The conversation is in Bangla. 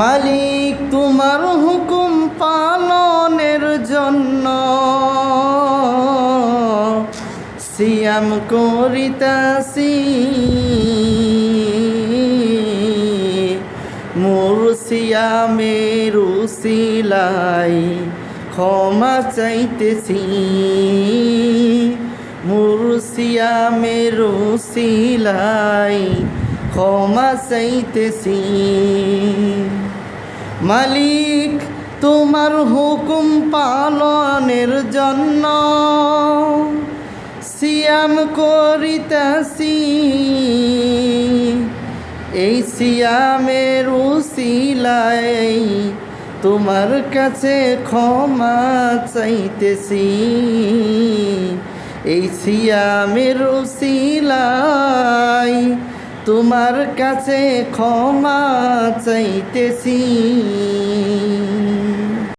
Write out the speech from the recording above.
মালিক, তোমার হুকুম পালনের জন্য সিয়াম করিতাসি মোর সিয়ামের উসিলাই ক্ষমা চাইতেছি। মোর সিয়ামের উসিলাই ক্ষমা চাইতেছি। মালিক, তোমার হুকুম পালনের জন্য। সিয়াম করিতাছি, এই সিয়ামের উসিলাই তোমার কাছে ক্ষমা চাইতেছি। এই সিয়ামের উসিলাই তোমার কাছে ক্ষমা চাইতেছি।